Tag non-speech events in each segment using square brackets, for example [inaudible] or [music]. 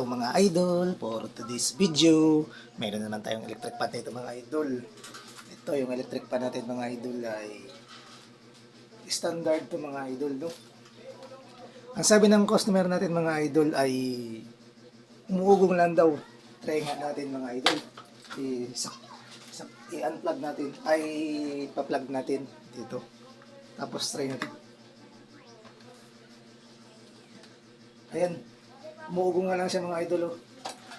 Hello mga idol, for today's video, meron naman tayong electric pan nito mga idol. Ito yung electric pan natin mga idol ay standard to mga idol no. Ang sabi ng customer natin mga idol ay umuugong lang daw. Try nga natin mga idol. I-unplug natin, ay pa-plug natin dito. Tapos try natin. Ayan. Umuugong nga lang siya mga idol. Oh.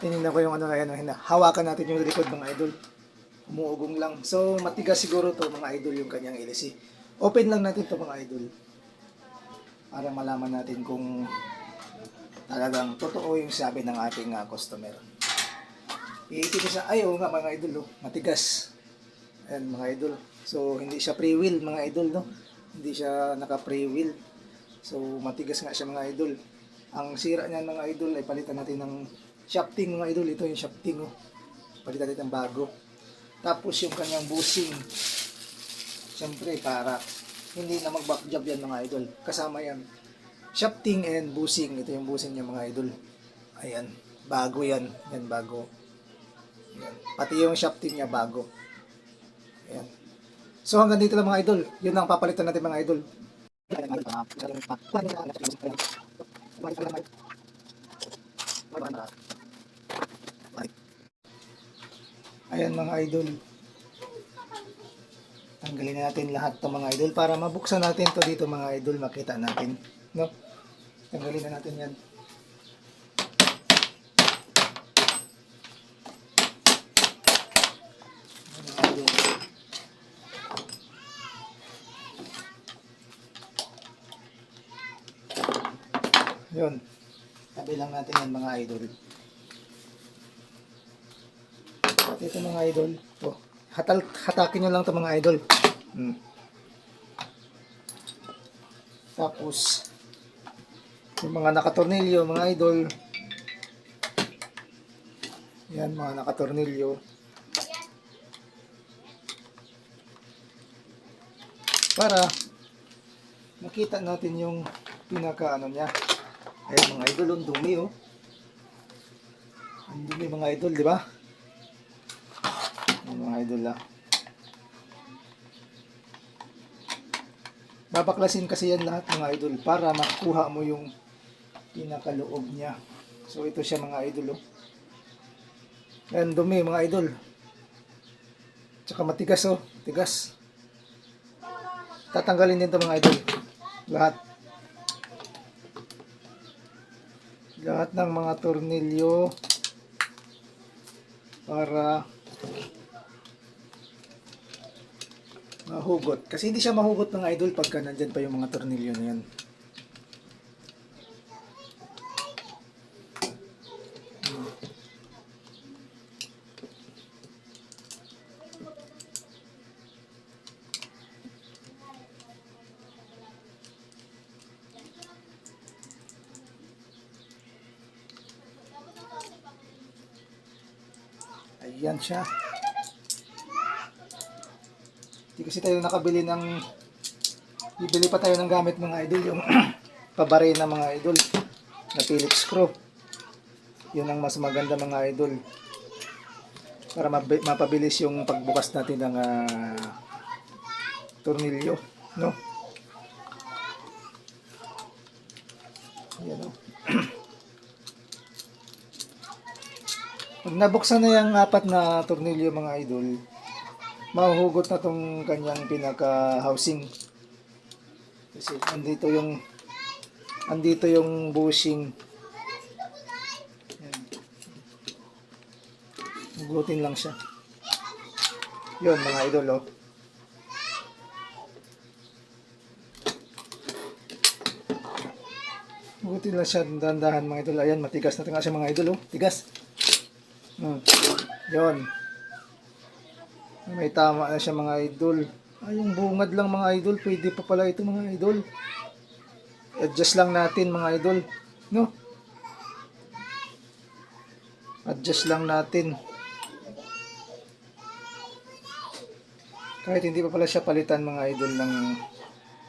Tinignan ko yung ano, ayan, ayan, hawakan natin yung likod mga idol. Umuugong lang. So, matigas siguro to mga idol yung kanyang LC. Open lang natin to mga idol. Para malaman natin kung talagang totoo yung sabi ng ating uh, customer. Iitin siya, ay oo nga mga idol, oh, matigas. Ayan mga idol. So, hindi siya pre-wheel mga idol, no? Hindi siya naka-pre-wheel. So, matigas nga siya mga idol. Ang sira niyan mga idol ay palitan natin ng shafting mga idol. Ito yung shafting, oh. Palitan natin ng bago. Tapos yung kanyang bushing. Siyempre, para hindi na mag-back job yan mga idol. Kasama yan. Shafting and bushing. Ito yung bushing niya mga idol. Ayan. Bago yan. Yan, bago. Ayan. Pati yung shafting niya bago. Ayan. So hanggang dito lang mga idol. Yun ang papalitan natin mga idol. Ayan mga idol. Tanggalin na natin lahat to mga idol para mabuksan natin to dito mga idol makita natin. No? Tanggalin na natin yan. Yun. Tabi lang natin yan mga idol. At ito mga idol. To. Hatal, hatakin nyo lang to mga idol. Hmm. Tapos, yung mga nakatornilyo mga idol. Yan mga nakatornilyo. Para makita natin yung pinaka ano niya. Ayan mga idol, ang dumi oh. Ang dumi mga idol, di ba? Mga idol ah. Babaklasin kasi yan lahat mga idol para makuha mo yung pinakaloob niya. So ito siya mga idol oh. Ayan, dumi mga idol. Tsaka matigas oh, tigas. Tatanggalin din to mga idol. Lahat. Lahat ng mga tornilyo para mahugot. Kasi hindi siya mahugot ng idol pagka nandyan pa yung mga tornilyo na yan. Ayan siya. Hindi kasi tayo nakabili ng bibili pa tayo ng gamit mga idol yung [clears throat] pabare na mga idol na Phillips screw. Yun ang mas maganda mga idol para mapabilis yung pagbukas natin ng ah, tornilyo, no? Ayan oh. o. Pag nabuksan na yung apat na tornilyo mga idol, mahuhugot na tong kanyang pinaka housing. Kasi andito yung andito yung bushing. Yan. Hugutin lang siya. Yun mga idol oh. Hugutin lang siya dahan-dahan mga idol. Ayan, matigas na nga siya mga idol oh. Tigas. Hmm. Yun. May tama na siya mga idol. Ay, yung bungad lang mga idol. Pwede pa pala ito mga idol. Adjust lang natin mga idol. No? Adjust lang natin. Kahit hindi pa pala siya palitan mga idol ng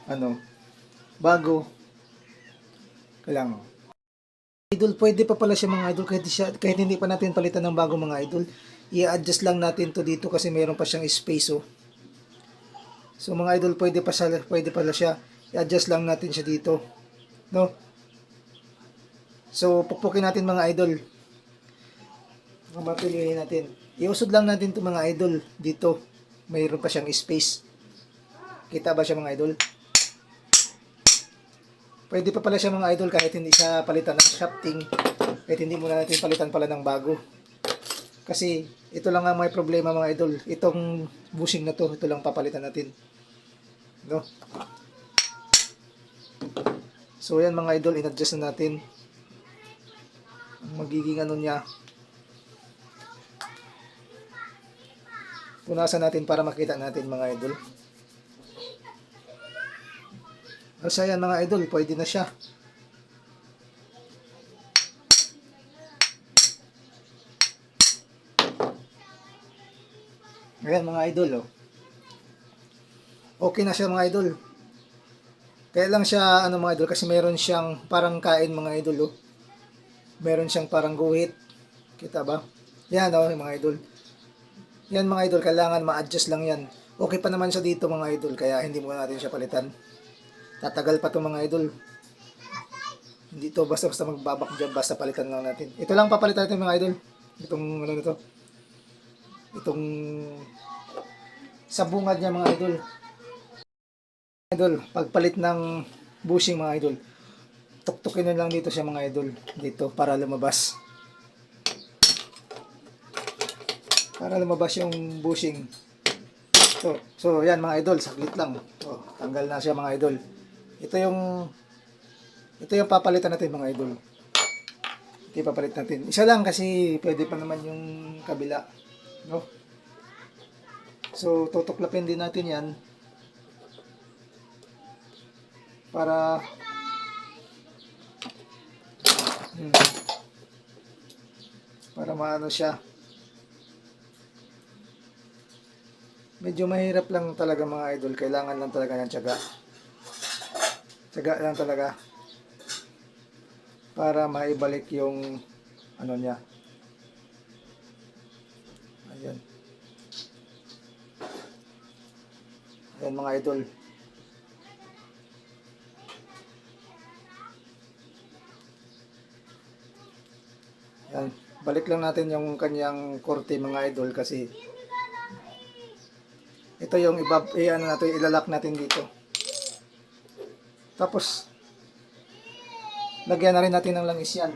ano, bago. Kailangan. Idol, pwede pa pala siya mga idol kahit, siya, kahit hindi pa natin palitan ng bago mga idol. I-adjust lang natin to dito kasi meron pa siyang space oh. So mga idol, pwede pa siya, pwede pala siya. I-adjust lang natin siya dito. No? So pukpukin natin mga idol. Mapilihin natin. Iusod lang natin to mga idol dito. Mayroon pa siyang space. Kita ba siya mga idol? Pwede pa pala siya mga idol kahit hindi siya palitan ng shafting. Kahit hindi muna natin palitan pala ng bago. Kasi ito lang ang may problema mga idol. Itong bushing na to, ito lang papalitan natin. No? So yan mga idol, in-adjust na natin. Ang magiging ano niya. Punasan natin para makita natin mga idol. Kasi yan mga idol, pwede na siya. Ayan mga idol, oh. Okay na siya mga idol. Kaya lang siya, ano mga idol, kasi meron siyang parang kain mga idol, oh. Meron siyang parang guhit. Kita ba? Yan, oh, mga idol. Yan mga idol, kailangan ma-adjust lang yan. Okay pa naman siya dito mga idol, kaya hindi muna natin siya palitan. Tatagal pa to mga idol. Hindi to basta-basta magbabak dyan, basta palitan lang natin. Ito lang papalitan natin mga idol. Itong ano nito. Itong sa bungad niya mga idol. Idol, pagpalit ng bushing mga idol. Tuktukin na lang dito siya mga idol. Dito para lumabas. Para lumabas yung bushing. So, so yan mga idol, saglit lang. So, tanggal na siya mga idol. Ito yung ito yung papalitan natin mga idol. Ito yung papalit natin. Isa lang kasi pwede pa naman yung kabila. No? So, tutuklapin din natin yan. Para hmm, para maano siya. Medyo mahirap lang talaga mga idol. Kailangan lang talaga ng tiyaga. Tiyaga lang talaga. Para maibalik yung ano niya. Ayan. Ayan mga idol. Ayan. Balik lang natin yung kanyang korte mga idol kasi ito yung iba, eh, ano natin, ilalak natin dito. Tapos, lagyan na rin natin ng langis yan.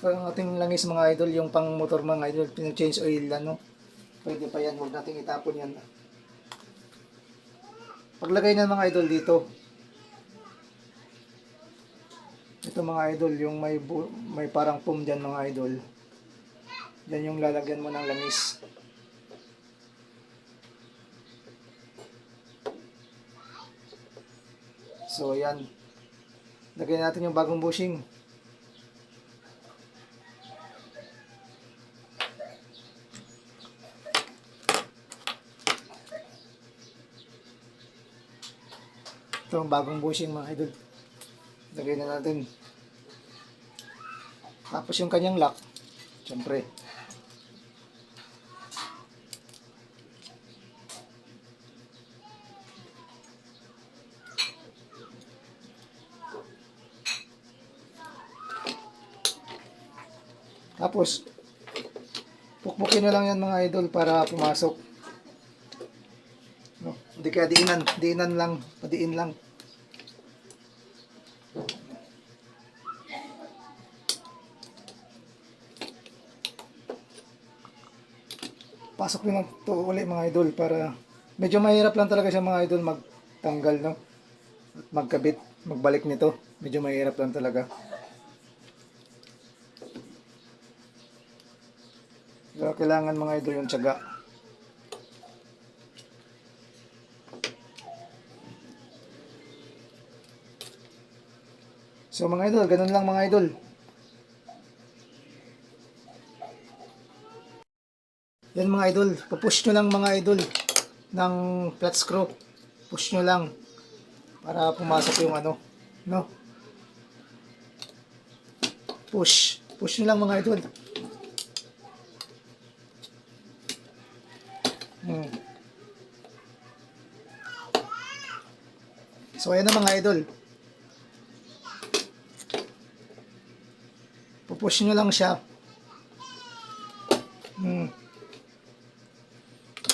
So, ang ating langis mga idol, yung pang motor mga idol, pinag-change oil, ano, pwede pa yan, huwag natin itapon yan. Paglagay ng mga idol dito, ito mga idol, yung may, may parang foam dyan mga idol, yan yung lalagyan mo ng langis. So, yan. Lagyan natin yung bagong bushing. Ito ang bagong bushing mga idol. Lagyan na natin. Tapos yung kanyang lock. Siyempre. Tapos, pukpukin na lang yan mga idol para pumasok. No, hindi kaya diinan, diinan lang, padiin lang. Pasok rin to uli mga idol para medyo mahirap lang talaga siya mga idol magtanggal no. Magkabit, magbalik nito. Medyo mahirap lang talaga. Kailangan mga idol yung tiyaga. So mga idol, ganun lang mga idol. Yan mga idol, pupush nyo lang mga idol ng flat screw. Push nyo lang. Para pumasok yung ano, no? Push. Push nyo lang mga idol. Hmm. So, ayan na mga idol. Pupush nyo lang siya. Hmm.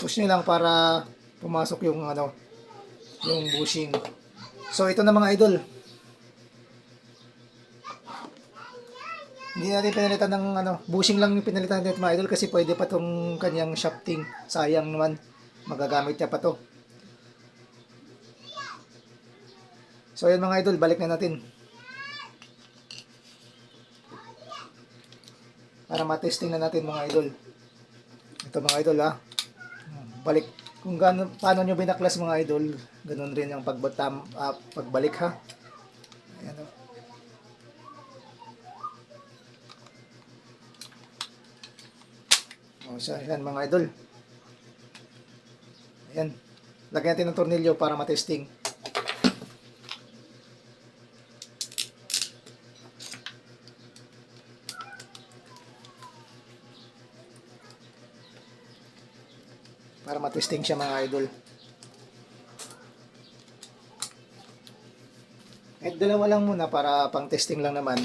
Push nyo lang para pumasok yung ano, yung bushing. So, ito na mga idol. Hindi natin pinalitan ng ano, bushing lang yung pinalitan natin mga idol kasi pwede pa tong kanyang shafting. Sayang naman, magagamit niya pa to. So ayan mga idol, balik na natin. Para matesting na natin mga idol. Ito mga idol ha. Balik. Kung gaano, paano nyo binaklas mga idol, ganun rin yung pagbatam, ah, pagbalik ha. Ayan o. O, siya, yan mga idol. Ayan. Lagyan natin ng tornilyo para matesting. Para matesting siya mga idol. Kahit dalawa lang muna para pang testing lang naman.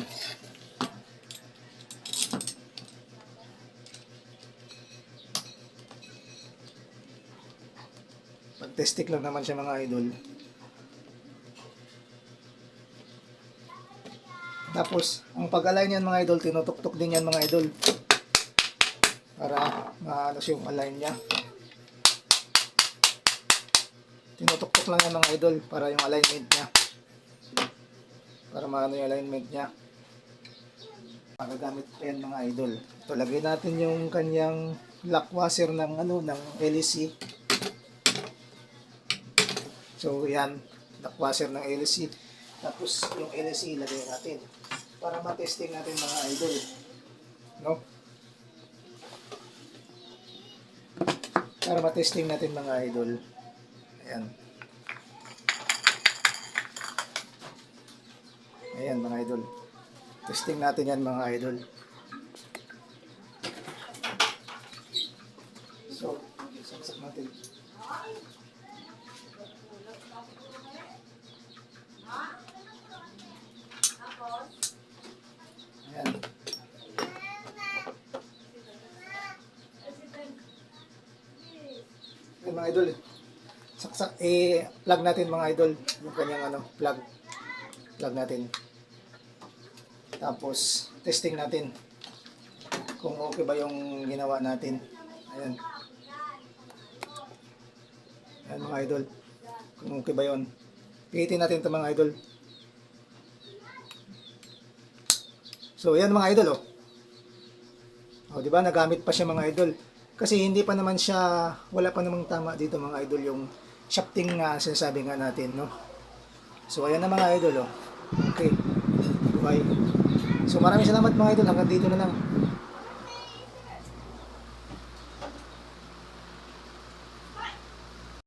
Pag testing lang naman siya mga idol. Tapos, ang pag-align yan mga idol, tinutok-tok din yan mga idol. Para maano siya yung align niya. Tinutok-tok lang yan mga idol para yung alignment niya. Para maano yung alignment niya. Magagamit pa yan mga idol. Ito, lagay natin yung kanyang lock washer ng ano, ng LEC. So, yan. Lock washer ng LEC. Tapos, yung LEC ilagay natin. Para matesting natin mga idol. No? Para matesting natin mga idol. Ayan. Ayan mga idol. Testing natin yan mga idol. So, saksak natin. Ayan. Ayan mga idol. Saksak, eh, plug natin mga idol. Yung kanyang ano, plug. Plug natin. Tapos, testing natin. Kung okay ba yung ginawa natin. Ayan. Ayan mga idol. Kung okay ba yun. Pihitin natin ito mga idol. So, yan mga idol, oh. Oh, di ba? Nagamit pa siya mga idol. Kasi hindi pa naman siya, wala pa namang tama dito mga idol yung shafting nga sinasabi nga natin, no? So, ayan na mga idol, oh. Okay. Bye. So, maraming salamat mga idol. Hanggang dito na lang.